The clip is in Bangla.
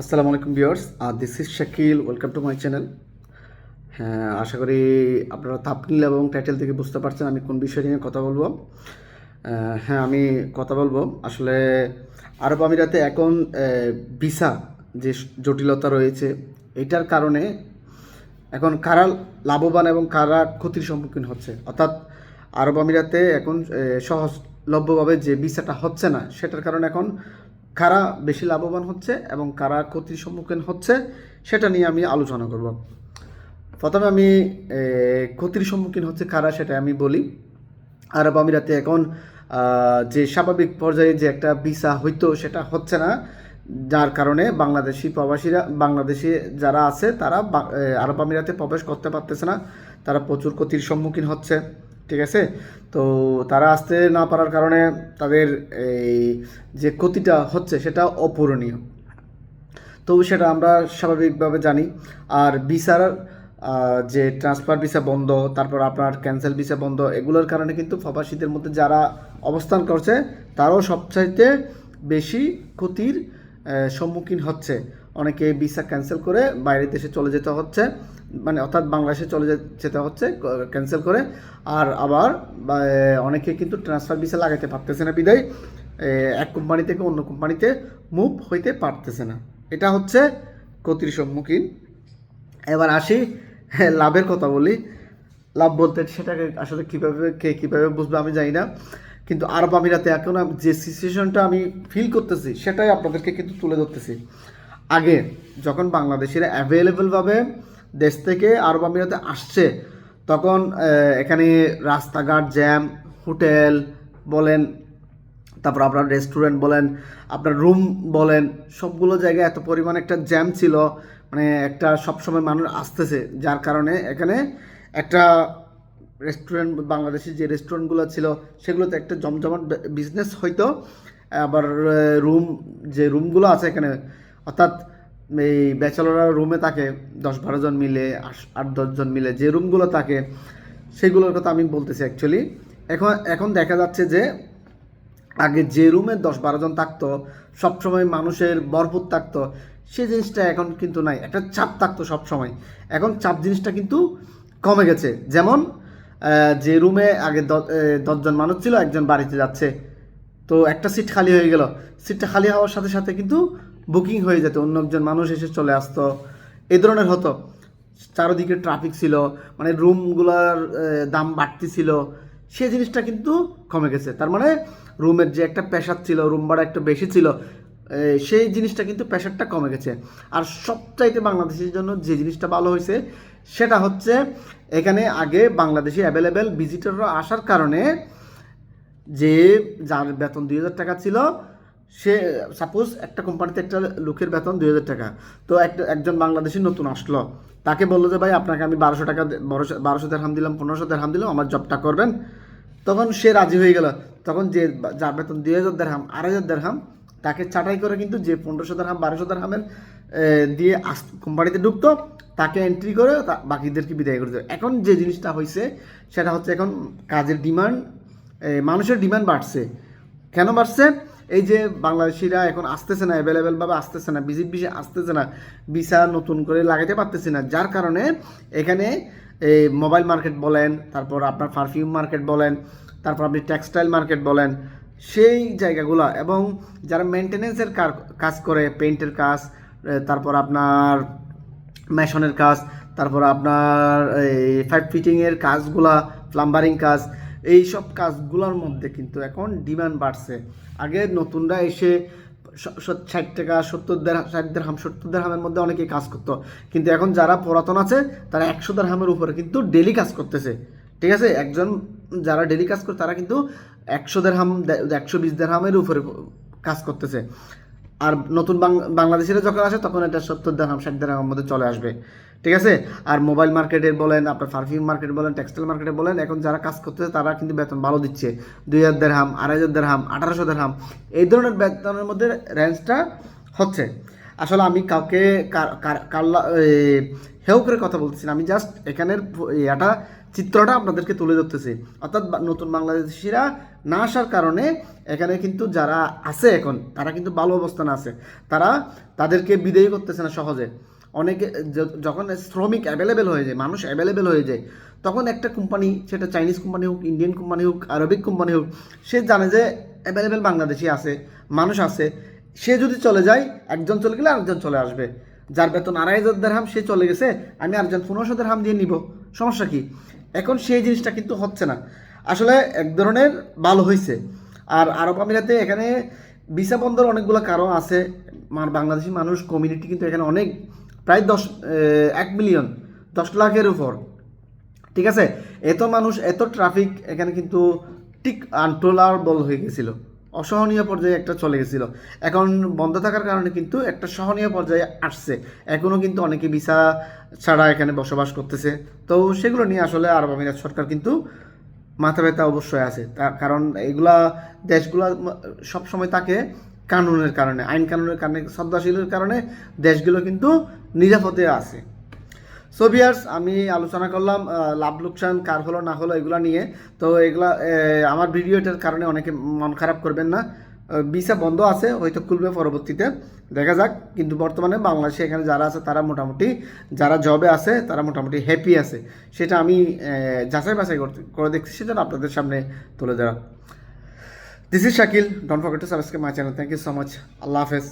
আসসালামু আলাইকুম viewers this is Shakil welcome to my channel হ্যাঁ আশা করি আপনারা থাপনিল এবং টাইটেল থেকে বুঝতে পারছেন আমি কোন বিষয় নিয়ে কথা বলব। হ্যাঁ আমি কথা বলব। আসলে আরব আমিরাতে এখন ভিসা যে জটিলতা রয়েছে, এটার কারণে এখন কারা লাভবান এবং কারা ক্ষতির সম্মুখীন হচ্ছে? অর্থাৎ আরব আমিরাতে এখন সহজলভ্যভাবে যে ভিসাটা হচ্ছে না, সেটার কারণে এখন কারা বেশি লাভবান হচ্ছে এবং কারা ক্ষতির সম্মুখীন হচ্ছে, সেটা নিয়ে আমি আলোচনা করব। প্রথমে আমি ক্ষতির সম্মুখীন হচ্ছে কারা সেটা আমি বলি। আরব আমিরাতে এখন যে স্বাভাবিক পর্যায়ে যে একটা ভিসা হইতো, সেটা হচ্ছে না। যার কারণে বাংলাদেশি প্রবাসীরা, বাংলাদেশি যারা আছে, তারা আরব আমিরাতে প্রবেশ করতে পারতেছে না। তারা প্রচুর ক্ষতির সম্মুখীন হচ্ছে। ঠিক আছে? তো তারা আসতে না পারার কারণে তাদের এই যে ক্ষতিটা হচ্ছে সেটা অপূরণীয়। তো সেটা আমরা স্বাভাবিকভাবে জানি। আর ভিসার যে ট্রান্সফার ভিসা বন্ধ, তারপর আপনার ক্যান্সেল ভিসা বন্ধ, এগুলোর কারণে কিন্তু প্রবাসীদের মধ্যে যারা অবস্থান করছে, তারাও সবচাইতে বেশি ক্ষতির সম্মুখীন হচ্ছে। অনেকে ভিসা ক্যান্সেল করে বাইরের দেশে চলে যেতে হচ্ছে। মানে অর্থাৎ বাংলাদেশে চলে যেতে হচ্ছে ক্যান্সেল করে। আর আবার অনেকে কিন্তু ট্রান্সফার ভিসা লাগাতে পারতেছে না বিদায়। এক কোম্পানি থেকে অন্য কোম্পানিতে মুভ হইতে পারতেছে না। এটা হচ্ছে ক্ষতির সম্মুখীন। এবার আসি লাভের কথা বলি। লাভ বলতে সেটাকে আসলে কীভাবে, কে কীভাবে বুঝবে আমি জানি না। কিন্তু আরব আমিরাতে এখন যে সিচুয়েশনটা আমি ফিল করতেছি, সেটাই আপনাদেরকে কিন্তু তুলে ধরতেছি। আগে যখন বাংলাদেশিরা অ্যাভেলেবেলভাবে দেশ থেকে আরব আমিরাতে আসছে, তখন এখানে রাস্তাঘাট, জ্যাম, হোটেল বলেন, তারপর আপনার রেস্টুরেন্ট বলেন, আপনার রুম বলেন, সবগুলো জায়গায় এত পরিমাণ একটা জ্যাম ছিল মানে একটা সবসময় মানুষ আসতেছে, যার কারণে এখানে একটা রেস্টুরেন্ট, বাংলাদেশি যে রেস্টুরেন্টগুলো ছিল, সেগুলোতে একটা জমজমাট বিজনেস হইতো, আবার রুম, যে রুমগুলো আছে এখানে, অর্থাৎ এই ব্যাচেলররা রুমে থাকে, দশ বারো জন মিলে, আট দশজন মিলে, যে রুমগুলো থাকে সেগুলোর কথা আমি বলতেছি অ্যাকচুয়ালি এখন এখন দেখা যাচ্ছে যে, আগে যে রুমে দশ বারো জন থাকতো, সবসময় মানুষের ভরপুর থাকতো, সেই জিনিসটা এখন কিন্তু নাই। একটা চাপ থাকতো সবসময়। এখন চাপ জিনিসটা কিন্তু কমে গেছে। যেমন যে রুমে আগে দশজন মানুষ ছিল, একজন বাড়িতে যাচ্ছে। তো একটা সিট খালি হয়ে গেল। সিটটা খালি হওয়ার সাথে সাথে কিন্তু বুকিং হয়ে যেত, অন্য একজন মানুষ এসে চলে আসতো। এই ধরনের হতো। চারদিকে ট্রাফিক ছিল মানে রুমগুলোর দাম বাড়তি ছিল। সেই জিনিসটা কিন্তু কমে গেছে। তার মানে রুমের যে একটা প্রেশার ছিল রুম ভাড়া একটু বেশি ছিল সেই জিনিসটা কিন্তু প্রেশারটা কমে গেছে। আর সবচাইতে বাংলাদেশের জন্য যে জিনিসটা ভালো হয়েছে, সেটা হচ্ছে এখানে আগে বাংলাদেশি অ্যাভেলেবেল ভিজিটররা আসার কারণে যে যার বেতন দুই হাজার টাকা ছিল সে সাপোজ একটা কোম্পানিতে একটা লোকের বেতন দুই হাজার টাকা, তো একটা একজন বাংলাদেশি নতুন আসলো, তাকে বলল যে, ভাই, আপনাকে আমি বারোশো টাকা বারোশো বারোশো দেড়হাম দিলাম, পনেরোশো দেড়হাম দিলাম, আমার জবটা করবেন। তখন সে রাজি হয়ে গেল। তখন যে যার বেতন দুই হাজার দেড়হাম আড়াই হাজার দেড়হাম তাকে ছাঁটাই করে কিন্তু যে পনেরোশো দেড়হাম বারোশো দেড়হামের দিয়ে আস কোম্পানিতে ঢুকতো, তাকে এন্ট্রি করে বাকিদেরকে বিদায় করে দেবে এখন যে জিনিসটা হয়েছে সেটা হচ্ছে এখন কাজের ডিমান্ড মানুষের ডিমান্ড বাড়ছে। কেন বাড়ছে? এই যে বাংলাদেশিরা এখন আসতেছে না অ্যাভেলেবেলভাবে আসতেছে না ভিসা আসতেছে না, ভিসা নতুন করে লাগাতে পারতেছে না, যার কারণে এখানে এই মোবাইল মার্কেট বলেন, তারপর আপনার পারফিউম মার্কেট বলেন, তারপর আপনি টেক্সটাইল মার্কেট বলেন, সেই জায়গাগুলো এবং যারা মেনটেনেন্সের কাজ করে পেইন্টের কাজ তারপর আপনার মেশনের কাজ, তারপর আপনার এই ফাইভ ফিটিংয়ের কাজগুলা প্লাম্বারিং কাজ এই সব কাজগুলোর মধ্যে কিন্তু এখন ডিমান্ড বাড়ছে। আগে নতুনরা এসে ষাট টাকা, সত্তর দেড়, ষাট দেড়হাম সত্তর দেড়হামের মধ্যে অনেকেই কাজ করতো। কিন্তু এখন যারা পুরাতন আছে, তারা একশো দেড়হামের উপরে কিন্তু ডেলি কাজ করতেছে। ঠিক আছে? একজন যারা ডেলি কাজ করে, তারা কিন্তু একশো দেড়হাম একশো বিশ দেড়হামের উপরে কাজ করতেছে। আর নতুন বাংলাদেশিরা যখন আসে, তখন এটা সত্তর দেড়হাম ষাট দেড়হামের মধ্যে চলে আসবে। ঠিক আছে? আর মোবাইল মার্কেটের বলেন, আপনার পারফিউম মার্কেট বলেন, টেক্সটাইল মার্কেটে বলেন, এখন যারা কাজ করতেছে, তারা কিন্তু বেতন ভালো দিচ্ছে। দুই হাজার দেড়হাম, আড়াই হাজার দেড়হাম, আঠারোশো দেড়হাম, এই ধরনের বেতনের মধ্যে রেঞ্জটা হচ্ছে। আসলে আমি কাউকে কার- কার- হেউ করে কথা বলতেছি আমি জাস্ট এখানের ইয়াটা চিত্রটা আপনাদেরকে তুলে ধরতেছি। অর্থাৎ নতুন বাংলাদেশিরা না আসার কারণে এখানে কিন্তু যারা আছে এখন, তারা কিন্তু ভালো অবস্থানে আছে। তারা তাদেরকে বিদায় করতেছে না সহজে। অনেকে যখন শ্রমিক অ্যাভেলেবেল হয়ে যায়, মানুষ অ্যাভেলেবেল হয়ে যায়, তখন একটা কোম্পানি সেটা চাইনিজ কোম্পানি হোক ইন্ডিয়ান কোম্পানি হোক আরবিক কোম্পানি হোক, সে জানে যে অ্যাভেলেবেল বাংলাদেশি আছে, মানুষ আছে, সে যদি চলে যায়, একজন চলে গেলে আরেকজন চলে আসবে। যার বেতন আড়াই হাজার দেড়হাম, সে চলে গেছে, আমি আরেকজন পনেরোশো দেড়হাম দিয়ে নিব। সমস্যা কি? এখন সেই জিনিসটা কিন্তু হচ্ছে না। আসলে এক ধরনের ভালো হয়েছে আর আরব আমিরাতে এখানে ভিসা বন্ধর অনেকগুলো কারণ আছে। বাংলাদেশি মানুষ কমিউনিটি কিন্তু এখানে অনেক, প্রায় দশ এক মিলিয়ন দশ লাখের উপর। ঠিক আছে? এত মানুষ, এত ট্রাফিক এখানে কিন্তু ঠিক আনটোলারবল হয়ে গেছিল। অসহনীয় পর্যায়ে একটা চলে গেছিল। এখন বন্ধ থাকার কারণে কিন্তু একটা সহনীয় পর্যায়ে আসছে। এখনও কিন্তু অনেকে ভিসা ছাড়া এখানে বসবাস করতেছে। তো সেগুলো নিয়ে আসলে আরব আমিরাত সরকার কিন্তু মাথা ব্যথা অবশ্যই আছে। তার কারণ এগুলা দেশগুলা সব সময় থাকে কানুনের কারণে, আইন কানুনের কারণে, শ্রদ্ধাশীলের কারণে দেশগুলো কিন্তু নিরাপদে আছে। সো ভিয়ার্স আমি আলোচনা করলাম লাভ, লোকসান, কার হলো, না হলো, এগুলো নিয়ে। তো, এগুলা আমার ভিডিওটার কারণে অনেকে মন খারাপ করবেন না। ভিসা বন্ধ আছে, হয়তো খুলবে পরবর্তীতে। দেখা যাক, কিন্তু বর্তমানে বাংলাদেশে এখানে যারা আছে, তারা মোটামুটি, যারা জবে আছে, তারা মোটামুটি হ্যাপি আছে। সেটা আমি যাচাই বাছাই করতে, করে দেখছি, সেজন্য আপনাদের সামনে তুলে ধরা। This is Shakil don't forget to subscribe my channel thank you so much Allah হাফেজ।